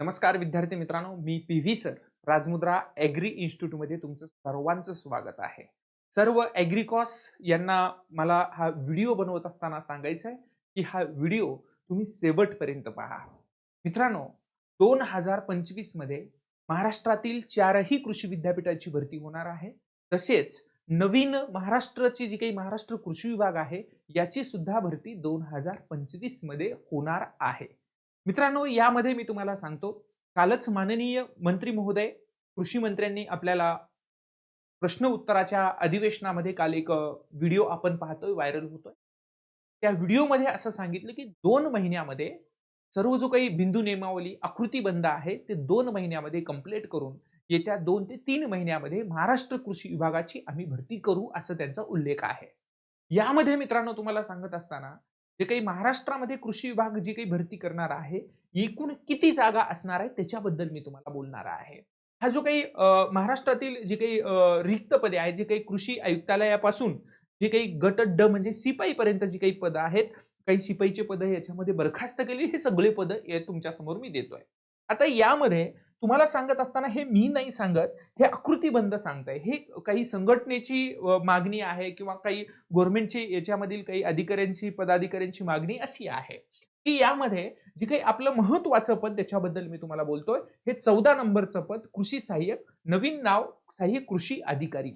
नमस्कार विद्यार्थी मित्रांनो मी P V sir Rajmudra agri इन्स्टिट्यूटमध्ये तुमचं सर्वांचं स्वागत आहे. सर्व ॲग्रिकॉस यांना मला हा व्हिडिओ बनवत असताना सांगायचं आहे की हा व्हिडिओ तुम्ही शेवटपर्यंत पहा. मित्रांनो दोन हजार पंचवीसमध्ये महाराष्ट्रातील चारही कृषी विद्यापीठाची भरती होणार आहे. तसेच नवीन महाराष्ट्राची जी काही महाराष्ट्र कृषी विभाग आहे याची सुद्धा भरती दोन हजार पंचवीसमध्ये होणार आहे. मित्रांनो यामध्ये मी तुम्हाला सांगतो कालच माननीय मंत्री महोदय कृषी मंत्र्यांनी आपल्याला प्रश्न उत्तराच्या अधिवेशनामध्ये काल एक व्हिडिओ आपण पाहतोय व्हायरल होतोय. त्या व्हिडिओमध्ये असं सांगितलं की दोन महिन्यामध्ये सर्व जो काही बिंदू नियमावली आकृतीबंध आहे ते दोन महिन्यामध्ये कंप्लीट करून येत्या दोन ते तीन महिन्यामध्ये महाराष्ट्र कृषी विभागाची आम्ही भरती करू असं त्यांचा उल्लेख आहे. यामध्ये मित्रांनो तुम्हाला सांगत असताना जे काही महाराष्ट्रामध्ये कृषी विभाग जी काही भरती करणार आहे एकूण किती जागा असणार आहे त्याच्याबद्दल मी तुम्हाला बोलणार आहे. हा जो काही महाराष्ट्रातील जे काही रिक्त पदे आहेत जे काही कृषी आयुक्तालयापासून जे काही गट ड म्हणजे सिपाई पर्यंत जी काही पदं आहेत काही सिपाईचे पद याच्यामध्ये बरखास्त केली हे सगळे पद तुमच्यासमोर मी देतोय. आता यामध्ये तुम्हाला सांगत असताना हे मी नाही सांगत हे आकृतीबंध सांगताय. हे काही संघटनेची मागणी आहे किंवा काही गव्हर्नमेंटची याच्यामधील काही अधिकाऱ्यांची पदाधिकाऱ्यांची मागणी अशी आहे की यामध्ये जे काही आपलं महत्वाचं पद त्याच्याबद्दल मी तुम्हाला बोलतोय हे चौदा नंबरचं पद कृषी सहाय्यक नवीन नाव सहाय्यक कृषी अधिकारी.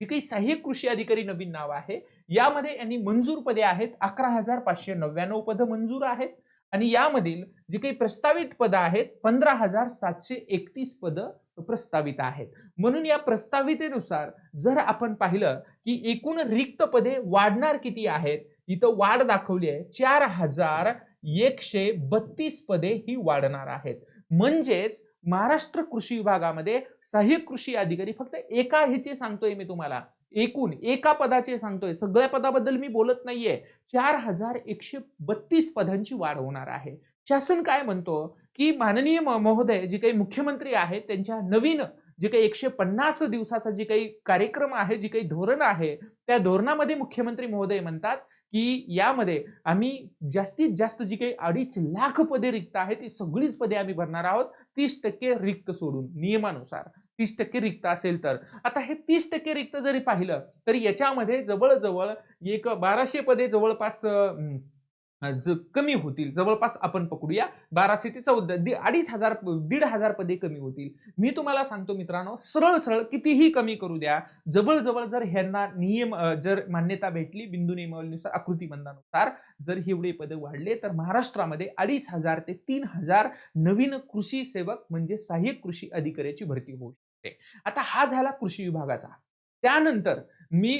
जे काही सहाय्यक कृषी अधिकारी नवीन नाव आहे यामध्ये यांनी मंजूर पदे आहेत अकरा हजार पाचशे नव्याण्णव पदं मंजूर आहेत. आणि यामधील जे काही प्रस्तावित पदं आहेत पंधरा हजार सातशे एकतीस पदं प्रस्तावित आहेत. म्हणून या प्रस्तावितेनुसार जर आपण पाहिलं की एकूण रिक्त पदे वाढणार किती आहेत इथं वाढ दाखवली आहे चार हजार एकशे बत्तीस पदे ही वाढणार आहेत. म्हणजेच महाराष्ट्र कृषी विभागामध्ये सहाय्यक कृषी अधिकारी फक्त एका ह्याचे सांगतोय मी तुम्हाला. एकूण एका पदाचे सांगतोय. सगळ्या पदाबद्दल मी बोलत नाहीये. चार हजार एकशे बत्तीस पदांची वाढ होणार आहे. शासन काय म्हणतो? की माननीय म- महोदय जे काही मुख्यमंत्री आहेत त्यांच्या नवीन जे काही एकशे पन्नास दिवसाचा जे काही कार्यक्रम आहे जे काही धोरण आहे त्या धोरणामध्ये मुख्यमंत्री महोदय म्हणतात की यामध्ये आम्ही जास्तीत जास्त जी काही अडीच लाख पदे रिक्त आहेत ती सगळीच पदे आम्ही भरणार आहोत. तीस टक्के रिक्त सोडून नियमानुसार. तीस टक्के रिक्त असेल तर. आता हे तीस टक्के रिक्त जरी पाहिलं तरी याच्यामध्ये जवळजवळ एक बाराशे पदे जवळपास ज- कमी होतील. जवळपास आपण पकडूया बाराशे ते चौदा दी अडीच हजार दीड हजार पदे कमी होतील. मी तुम्हाला सांगतो मित्रांनो सरळ सरळ कितीही कमी करू द्या जवळजवळ जर ह्यांना नियम जर मान्यता भेटली बिंदू नियमावलीनुसार आकृतीबंधानुसार जर एवढे पद वाढले तर महाराष्ट्रामध्ये अडीच हजार ते तीन हजार नवीन कृषी सेवक म्हणजे सहाय्यक कृषी अधिकाऱ्याची भरती होऊ शकते. आता हा झाला कृषी विभागाचा. त्यानंतर मी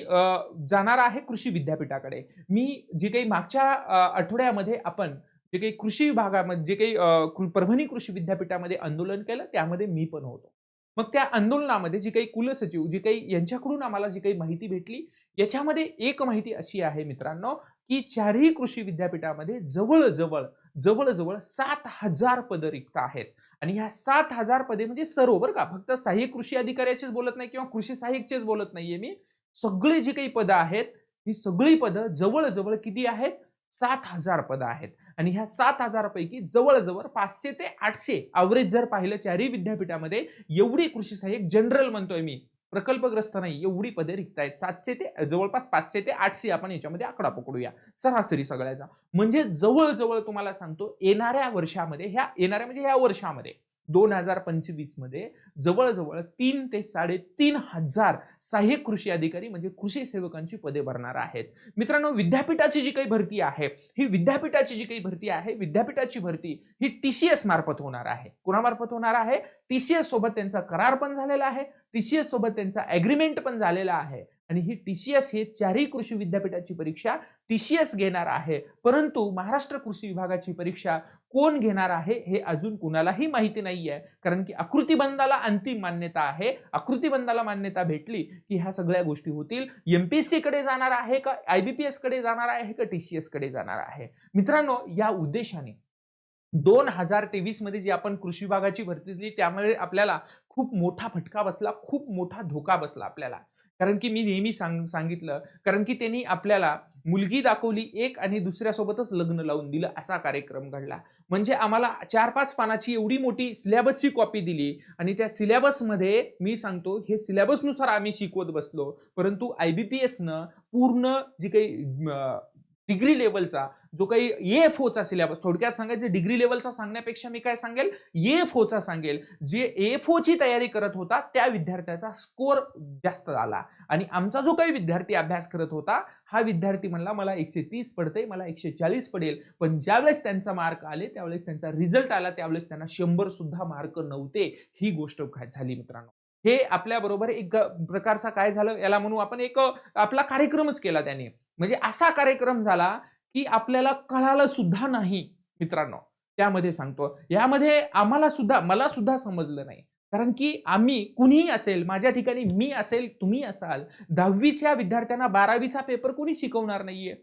जाणार आहे कृषी विद्यापीठाकडे. मी जे काही मागच्या आठवड्यामध्ये आपण जे काही कृषी विभागामध्ये जे काही परभणी कृषी विद्यापीठामध्ये आंदोलन केलं त्यामध्ये मी पण होतो. मग त्या आंदोलनामध्ये जी काही कुलसचिव जी काही यांच्याकडून आम्हाला जी काही माहिती भेटली याच्यामध्ये एक माहिती अशी आहे मित्रांनो की चारही कृषी विद्यापीठामध्ये जवळजवळ जवळजवळ सात हजार पद रिक्त आहेत. आणि ह्या सात हजार पदे म्हणजे सर्व बरं का. फक्त सहाय्यक कृषी अधिकाऱ्याचेच बोलत नाही किंवा कृषी सहाय्यकचेच बोलत नाहीये मी. सगळे जी काही पदं आहेत ही सगळी पदं जवळजवळ किती आहेत? सात हजार पदं आहेत. आणि ह्या सात हजारपैकी जवळजवळ पाचशे ते आठशे. अवरेज जर पाहिलं चारही विद्यापीठामध्ये एवढी कृषी सहाय्यक जनरल म्हणतोय मी. प्रकल्पग्रस्त नाही एवढी पदे रिक्त आहेत सातशे ते जवळपास पाचशे ते आठशे आपण याच्यामध्ये आकडा पकडूया. सरासरी सगळ्याचा. म्हणजे जवळजवळ तुम्हाला सांगतो येणाऱ्या वर्षामध्ये ह्या येणाऱ्या म्हणजे ह्या वर्षामध्ये दोन हजार पंचवीसमध्ये जवळजवळ तीन ते साडेतीन हजार सहाय्यक कृषी अधिकारी म्हणजे कृषी सेवकांची पदे भरणार आहेत. मित्रांनो विद्यापीठाची जी काही भरती आहे ही विद्यापीठाची जी काही भरती आहे विद्यापीठाची भरती ही टीसीएस मार्फत होणार आहे. कोणामार्फत होणार आहे? टीसीएस सोबत त्यांचा करार पण झालेला आहे. टीसीएस सोबत त्यांचा अग्रीमेंट पण झालेला आहे. आणि ही टीसीएस हे चारही कृषी विद्यापीठाची परीक्षा टीसीएस घेणार आहे. परंतु महाराष्ट्र कृषी विभागाची परीक्षा कोण घेणार आहे हे अजून कुणालाही माहिती नाहीये. कारण की आकृतीबंधाला अंतिम मान्यता आहे. आकृतीबंधाला मान्यता भेटली की ह्या सगळ्या गोष्टी होतील. एमपीएससी कडे जाणार आहे का? आयबीपीएसकडे जाणार आहे का? टीसीएसकडे जाणार आहे. मित्रांनो या उद्देशाने दोन हजार तेवीसमध्ये जी आपण कृषी विभागाची भरती दिली त्यामुळे आपल्याला खूप मोठा फटका बसला खूप मोठा धोका बसला आपल्याला. कारण की मी नेहमी सांग सांगितलं कारण की त्यांनी आपल्याला मुलगी दाखवली एक आणि दुसऱ्यासोबतच लग्न लावून दिलं असा कार्यक्रम घडला. म्हणजे आम्हाला चार पाच पानाची एवढी मोठी सिलेबसची कॉपी दिली आणि त्या सिलेबसमध्ये मी सांगतो हे सिलेबसनुसार आम्ही शिकवत बसलो. परंतु आय बी पी एसनं पूर्ण जी काही डिग्री लेवलचा जो काही ए एफ ओचा सिलेबस थोडक्यात सांगायचं डिग्री लेवलचा सांगण्यापेक्षा मी काय सांगेल? ए एफ ओचा सांगेल. जे ए एफ ओची तयारी करत होता त्या विद्यार्थ्याचा स्कोर जास्त आला. आणि आमचा जो काही विद्यार्थी अभ्यास करत होता हा विद्यार्थी म्हणला मला एकशे तीस पडते मला एकशे चाळीस पडेल. पण ज्यावेळेस त्यांचा मार्क आले त्यावेळेस त्यांचा रिझल्ट आला त्यावेळेस त्यांना शंभर सुद्धा मार्क नव्हते. ही गोष्ट काय झाली मित्रांनो. हे आपल्याबरोबर एक प्रकारचा काय झालं याला म्हणू आपण एक आपला कार्यक्रमच केला त्याने. म्हणजे असा कार्यक्रम झाला की आपल्याला कळालं सुद्धा नाही मित्रांनो. त्यामध्ये सांगतो. यामध्ये आम्हाला सुद्धा मला सुद्धा समजलं नाही. कारण की आम्ही कुणीही असेल माझ्या ठिकाणी मी असेल तुम्ही असाल दहावीच्या विद्यार्थ्यांना बारावीचा पेपर कुणी शिकवणार नाहीये.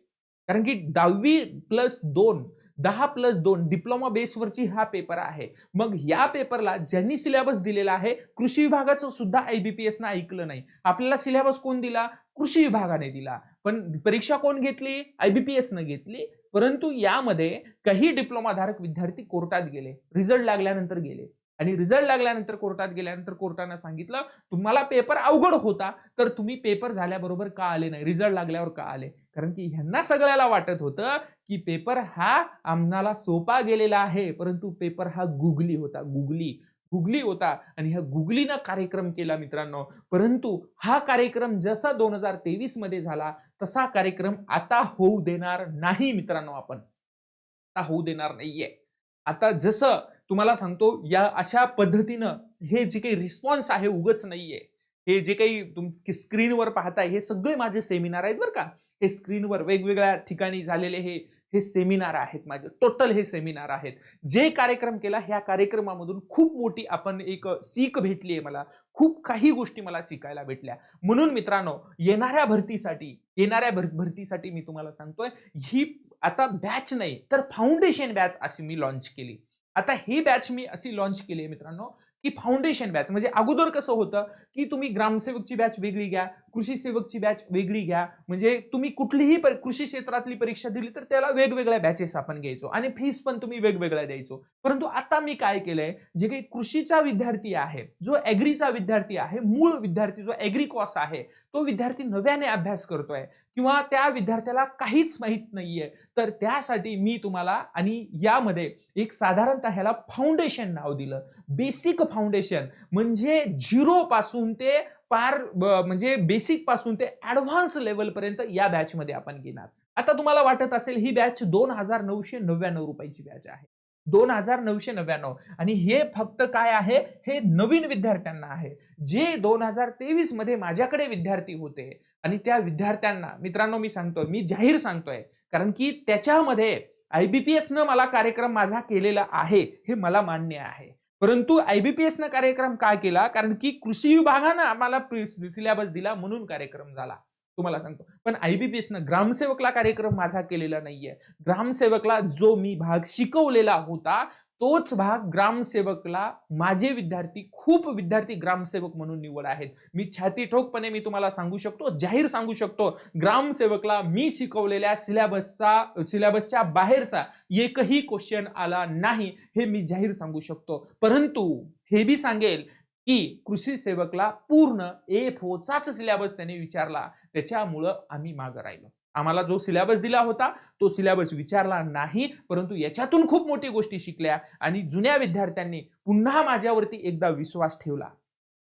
कारण की दहावी प्लस दोन दहा प्लस दोन डिप्लोमा बेसवरची हा पेपर आहे. मग या पेपरला ज्यांनी सिलेबस दिलेला आहे कृषी विभागाचं सुद्धा आयबीपीएस ना ऐकलं नाही. आपल्याला सिलेबस कोण दिला? कृषी विभागाने दिला. पण परीक्षा कोण घेतली? आयबीपीएस घेतली. परंतु यामध्ये काही डिप्लोमाधारक विद्यार्थी कोर्टात गेले. रिझल्ट लागल्यानंतर गेले. आणि रिझल्ट लागल्यानंतर कोर्टात गेल्यानंतर कोर्टानं सांगितलं तुम्हाला पेपर अवघड होता तर तुम्ही पेपर झाल्याबरोबर का आले नाही? रिझल्ट लागल्यावर का आले? कारण की ह्यांना सगळ्याला वाटत होतं की पेपर हा आम्हाला सोपा गेलेला आहे. परंतु पेपर हा गुगली होता. गुगली गुगली होता. आणि ह्या गुगलीनं कार्यक्रम केला मित्रांनो. परंतु हा कार्यक्रम जसा दोन हजार तेवीसमध्ये झाला तसा कार्यक्रम आता होऊ देणार नाही मित्रांनो आपण. आता होऊ देणार नाहीये. आता जसं तुम्हाला सांगतो या अशा पद्धतीनं हे जे काही रिस्पॉन्स आहे उगच नाहीये. हे जे काही तुम स्क्रीनवर पाहताय हे सगळे माझे सेमिनार आहेत बरं का. हे स्क्रीनवर वेगवेगळ्या ठिकाणी झालेले हे हे सेमिनार आहेत माझे. टोटल हे सेमिनार आहेत. जे कार्यक्रम केला ह्या कार्यक्रमामधून खूप मोठी आपण एक सीख भेटली आहे मला. खूप काही गोष्टी मला शिकायला भेटल्या. म्हणून मित्रांनो येणाऱ्या भरतीसाठी येणाऱ्या भर भरतीसाठी मी तुम्हाला सांगतोय ही आता बॅच नाही तर फाउंडेशन बॅच अशी मी लॉन्च केली. आता ही बॅच मी अशी लॉन्च केली आहे मित्रांनो की फाउंडेशन बॅच म्हणजे अगोदर कसं होतं की तुम्ही ग्रामसेवकची बॅच वेगळी घ्या कृषी सेवकची बॅच वेगळी घ्या. म्हणजे तुम्ही कुठलीही कृषी क्षेत्रातली परीक्षा दिली तर त्याला वेगवेगळ्या बॅचेस आपण घ्यायचो आणि फीस पण तुम्ही वेगवेगळ्या द्यायचो. परंतु आता मी काय केलंय? जे काही कृषीचा विद्यार्थी आहे जो ॲग्रीचा विद्यार्थी आहे मूळ विद्यार्थी जो ॲग्रिकॉस आहे तो विद्यार्थी नव्याने अभ्यास करतोय किंवा त्या विद्यार्थ्याला काहीच माहीत नाहीये तर त्यासाठी मी तुम्हाला आणि यामध्ये एक साधारणतः ह्याला फाउंडेशन नाव दिलं. बेसिक फाउंडेशन म्हणजे झिरो पासून ते फार म्हणजे बेसिकपासून ते ऍडव्हान्स लेवल पर्यंत या बॅच मध्ये आपण घेणार. आता तुम्हाला वाटत असेल ही बॅच दोन हजार नऊशे नव्याण्णव रुपयाची बॅच आहे. दोन हजार नऊशे नव्याण्णव. आणि हे फक्त काय आहे? हे नवीन विद्यार्थ्यांना आहे. जे दोन हजार तेवीसमध्ये माझ्याकडे विद्यार्थी होते आणि त्या विद्यार्थ्यांना मित्रांनो मी सांगतोय मी जाहीर सांगतोय कारण की त्याच्यामध्ये आयबीपीएस न मला कार्यक्रम माझा केलेला आहे हे मला मान्य आहे. परंतु आयबीपीएस न कार्यक्रम काय केला? कारण की कृषी विभागानं आम्हाला सिलेबस दिला म्हणून कार्यक्रम झाला. तुम्हाला सांगतो. पण आयबीपीएस न ग्रामसेवकला कार्यक्रम माझा केलेला नाहीये. ग्रामसेवकला जो मी भाग शिकवलेला होता तोच भाग ग्रामसेवकला माझे विद्यार्थी खूप विद्यार्थी ग्रामसेवक म्हणून निवड आहेत. मी छाती ठोकपणे मी तुम्हाला सांगू शकतो जाहीर सांगू शकतो ग्रामसेवकला मी शिकवलेल्या सिलेबसचा सिलेबसच्या बाहेरचा एकही क्वेश्चन आला नाही हे मी जाहीर सांगू शकतो. परंतु हे बी सांगेल की कृषी सेवकला पूर्ण ए फोचाच सिलेबस त्याने विचारला त्याच्यामुळं आम्ही मागं राहिलो. आम्हाला जो सिलेबस दिला होता तो सिलेबस विचारला नाही परंतु याच्यातून खूप मोठी गोष्टी शिकल्या आणि जुन्या विद्यार्थ्यांनी पुन्हा माझ्यावरती एकदा विश्वास ठेवला.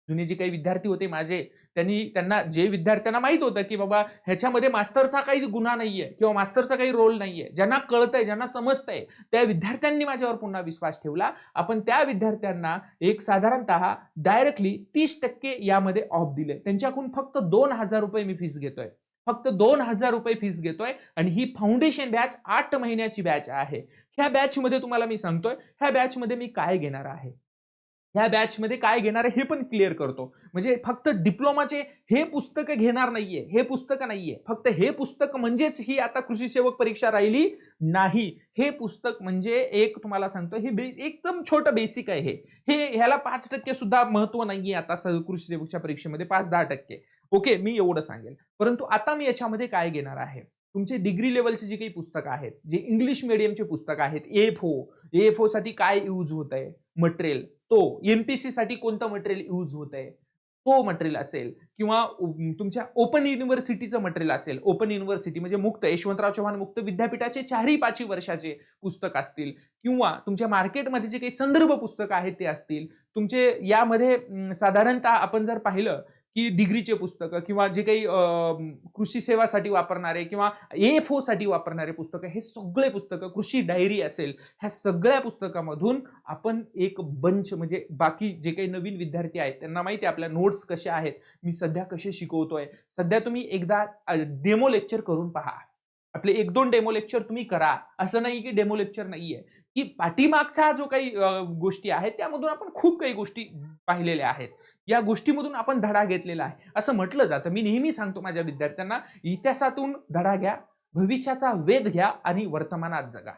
जुने जे काही विद्यार्थी होते माझे त्यांनी त्यांना जे विद्यार्थ्यांना माहीत होतं की बाबा ह्याच्यामध्ये मास्तरचा काही गुन्हा नाहीये किंवा मास्तरचा काही रोल नाहीये ज्यांना कळतंय ज्यांना समजतंय त्या विद्यार्थ्यांनी माझ्यावर पुन्हा विश्वास ठेवला. आपण त्या विद्यार्थ्यांना एक साधारणतः डायरेक्टली तीस टक्के यामध्ये ऑफ दिले. त्यांच्याकडून फक्त दोन हजार रुपये मी फीस घेतोय. फक्त दोन हजार रुपये फीस घेतोय आणि ही फाउंडेशन बॅच आठ महिन्याची बॅच आहे. ह्या बॅचमध्ये तुम्हाला मी सांगतोय ह्या बॅचमध्ये मी काय घेणार आहे? ह्या बॅचमध्ये काय घेणार आहे हे पण क्लिअर करतो. म्हणजे फक्त डिप्लोमाचे हे पुस्तक घेणार नाहीये हे पुस्तक नाहीये. फक्त हे पुस्तक म्हणजेच ही आता कृषी सेवक परीक्षा राहिली नाही. हे पुस्तक म्हणजे एक तुम्हाला सांगतो हे बे एकदम छोटं बेसिक आहे हे. हे ह्याला पाच टक्के सुद्धा महत्त्व नाहीये आता कृषी सेवकच्या परीक्षेमध्ये पाच दहा टक्के. ओके मी एवढं सांगेल परंतु आता मी याच्यामध्ये काय घेणार आहे? तुमचे डिग्री लेवलचे जे काही पुस्तकं आहेत जे इंग्लिश मिडियमचे पुस्तक आहेत एफ ओ एफ ओ साठी काय यूज होत आहे मटेरियल तो एमपीसी साठी कोणतं मटेरियल यूज होत आहे तो मटेरियल असेल किंवा तुमच्या ओपन युनिव्हर्सिटीचं मटेरियल असेल. ओपन युनिव्हर्सिटी म्हणजे मुक्त यशवंतराव चव्हाण मुक्त विद्यापीठाचे चारही पाचही वर्षाचे पुस्तक असतील. किंवा तुमच्या मार्केटमध्ये जे काही संदर्भ पुस्तकं आहेत ते असतील. तुमचे यामध्ये साधारणतः आपण जर पाहिलं की डिग्रीचे पुस्तकं किंवा जे काही कृषी सेवासाठी वापरणारे किंवा एफ ओ साठी वापरणारे पुस्तकं हे सगळे पुस्तकं कृषी डायरी असेल ह्या सगळ्या पुस्तकामधून आपण एक बंच म्हणजे बाकी जे काही नवीन विद्यार्थी आहेत त्यांना माहिती आहे आपल्या नोट्स कशा आहेत मी सध्या कसे शिकवतोय. सध्या तुम्ही एकदा डेमो लेक्चर करून पहा. आपले एक दोन डेमो लेक्चर तुम्ही करा. असं नाही की डेमो लेक्चर नाहीये. की पाठीमागचा जो काही गोष्टी आहेत त्यामधून आपण खूप काही गोष्टी पाहिलेल्या आहेत. या गोष्टीमधून आपण धडा घेतलेला आहे. असं म्हटलं जातं. मी नेहमी सांगतो माझ्या विद्यार्थ्यांना इतिहासातून धडा घ्या भविष्याचा वेध घ्या आणि वर्तमानात जगा.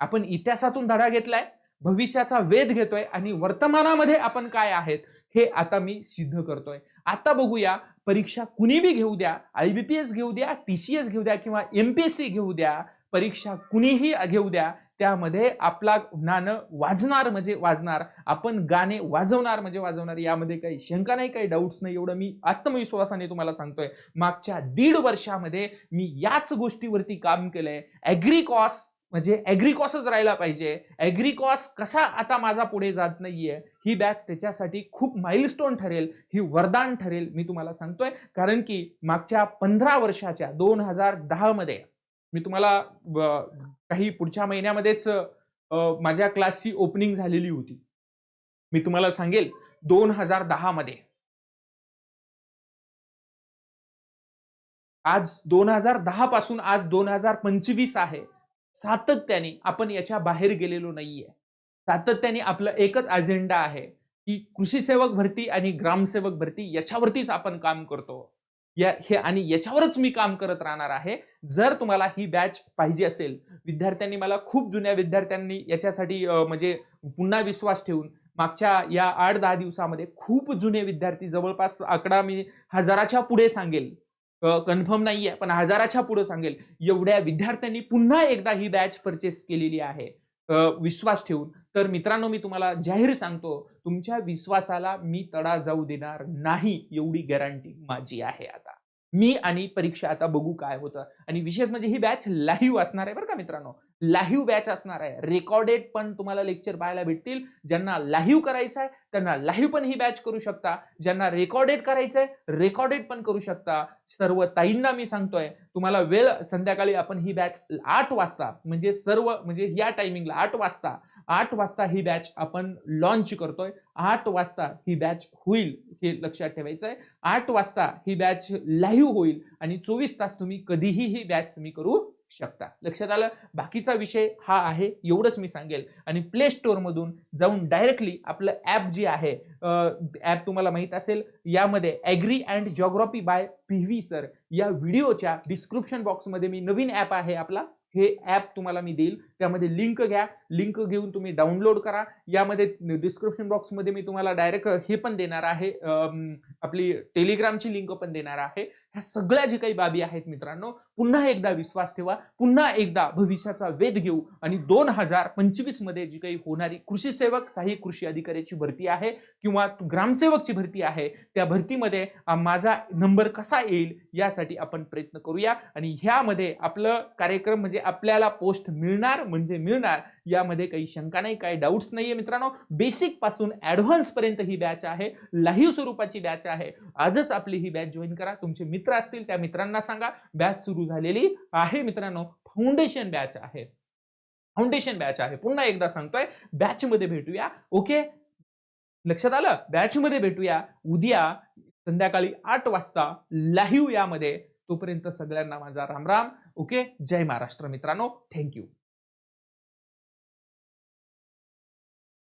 आपण इतिहासातून धडा घेतलाय भविष्याचा वेध घेतोय आणि वर्तमानामध्ये आपण काय आहेत हे आता मी सिद्ध करतोय. आता बघूया परीक्षा कुणी बी घेऊ द्या आयबीपीएस घेऊ द्या टीसीएस घेऊ द्या किंवा एमपीएससी घेऊ द्या परीक्षा कुणीही घेऊ द्या त्यामध्ये आपला नाणं वाजणार म्हणजे वाजणार आपण गाणे वाजवणार म्हणजे वाजवणार यामध्ये काही शंका नाही काही डाऊट्स नाही एवढं मी आत्मविश्वासाने तुम्हाला सांगतोय. मागच्या दीड वर्षामध्ये मी याच गोष्टीवरती काम केलंय. ॲग्रिकॉस म्हणजे ॲग्रिकॉसच राहिला पाहिजे. ॲग्रिकॉस कसा आता माझा पुढे जात नाहीये ही बॅच त्याच्यासाठी खूप माइलस्टोन ठरेल ही वरदान ठरेल मी तुम्हाला सांगतोय. कारण की मागच्या पंधरा वर्षाच्या दोन हजार दहामध्ये मी तुम्हाला काही पुढच्या महिन्यामध्येच माझ्या क्लासची ओपनिंग झालेली होती. मी तुम्हाला सांगेल दोन हजार दहा मध्ये. आज दोन हजार दहा पासून आज दोन हजार पंचवीस आहे. सातत्याने आपण याच्या बाहेर गेलेलो नाहीये. सातत्याने आपलं एकच अजेंडा आहे की कृषी सेवक भरती आणि ग्रामसेवक भरती याच्यावरतीच आपण काम करतो. या हे आणि याच्यावरच मी काम करत राहणार आहे. जर तुम्हाला ही बॅच पाहिजे असेल विद्यार्थ्यांनी मला खूप जुन्या विद्यार्थ्यांनी याच्यासाठी म्हणजे पुन्हा विश्वास ठेवून मागच्या या आठ दहा दिवसामध्ये खूप जुने विद्यार्थी जवळपास आकडा मी हजाराच्या पुढे सांगेल. कन्फर्म नाहीये पण हजाराच्या पुढे सांगेल. एवढ्या विद्यार्थ्यांनी पुन्हा एकदा ही बॅच परचेस केलेली आहे. विश्वास ठेवून. तर मित्रांनो मी तुम्हाला जाहीर सांगतो तुमच्या विश्वासाला मी तडा जाऊ देणार नाही एवढी गॅरंटी माझी आहे आता. मी आणि परीक्षा आता बघू काय होतं. आणि विशेष म्हणजे ही बॅच लाईव्ह असणार आहे बरं का मित्रांनो. लाईव्ह बॅच असणार आहे. रेकॉर्डेड पण तुम्हाला लेक्चर पाहायला भेटतील. ज्यांना लाईव्ह करायचं आहे त्यांना लाईव्ह पण ही बॅच करू शकता. ज्यांना रेकॉर्डेड करायचं आहे रेकॉर्डेड पण करू शकता. सर्व ताईंना मी सांगतोय तुम्हाला वेळ संध्याकाळी आपण ही बॅच आठ वाजता म्हणजे सर्व म्हणजे या टायमिंगला आठ वाजता आठ वाजता ही बॅच आपण लॉन्च करतोय. आठ वाजता ही बॅच होईल हे लक्षात ठेवायचं आहे आठ वाजता ही बॅच लाईव्ह होईल आणि चोवीस तास तुम्ही कधीही ही बॅच तुम्ही करू शकता. लक्षात आलं? बाकीचा विषय हा आहे एवढंच मी सांगेल. आणि प्ले स्टोअरमधून जाऊन डायरेक्टली आपलं ऍप जे आहे ऍप तुम्हाला माहीत असेल यामध्ये agri and geography by P V sir या व्हिडिओच्या डिस्क्रिप्शन बॉक्समध्ये मी नवीन ॲप आहे आपला. हे ॲप तुम्हाला मी देईल. त्यामध्ये लिंक घ्या. लिंक घेऊन तुम्ही डाउनलोड करा. यामध्ये डिस्क्रिप्शन बॉक्समध्ये मी तुम्हाला डायरेक्ट हे पण देणार आहे. आपली टेलिग्रामची लिंक पण देणार आहे. ह्या सगळ्या जे काही बाबी आहेत मित्रांनो पुन्हा एकदा विश्वास ठेवा. पुन्हा एकदा भविष्याचा वेध घेऊ. आणि दोन हजार पंचवीसमध्ये जी काही होणारी कृषी सेवक सहाय्यक कृषी अधिकाऱ्याची भरती आहे किंवा ग्रामसेवकची भरती आहे त्या भरतीमध्ये माझा नंबर कसा येईल यासाठी आपण प्रयत्न करूया. आणि ह्यामध्ये आपलं कार्यक्रम म्हणजे आपल्याला पोस्ट मिळणार म्हणजे मिळणार यामध्ये काही शंका नाही काही डाऊट्स नाहीये मित्रांनो. बेसिकपासून ऍडव्हान्स पर्यंत ही बॅच आहे. लाईव्ह स्वरूपाची बॅच आहे. आजच आपली ही बॅच जॉईन करा. तुमचे मित्र असतील त्या मित्रांना सांगा. बॅच सुरू झालेली आहे मित्रांनो. फाउंडेशन बॅच आहे. फाउंडेशन बॅच आहे. पुन्हा एकदा सांगतोय बॅच मध्ये भेटूया. ओके लक्षात आलं? बॅच मध्ये भेटूया. उद्या संध्याकाळी आठ वाजता लाईव्ह यामध्ये. तोपर्यंत सगळ्यांना माझा रामराम. ओके जय महाराष्ट्र मित्रांनो. थँक्यू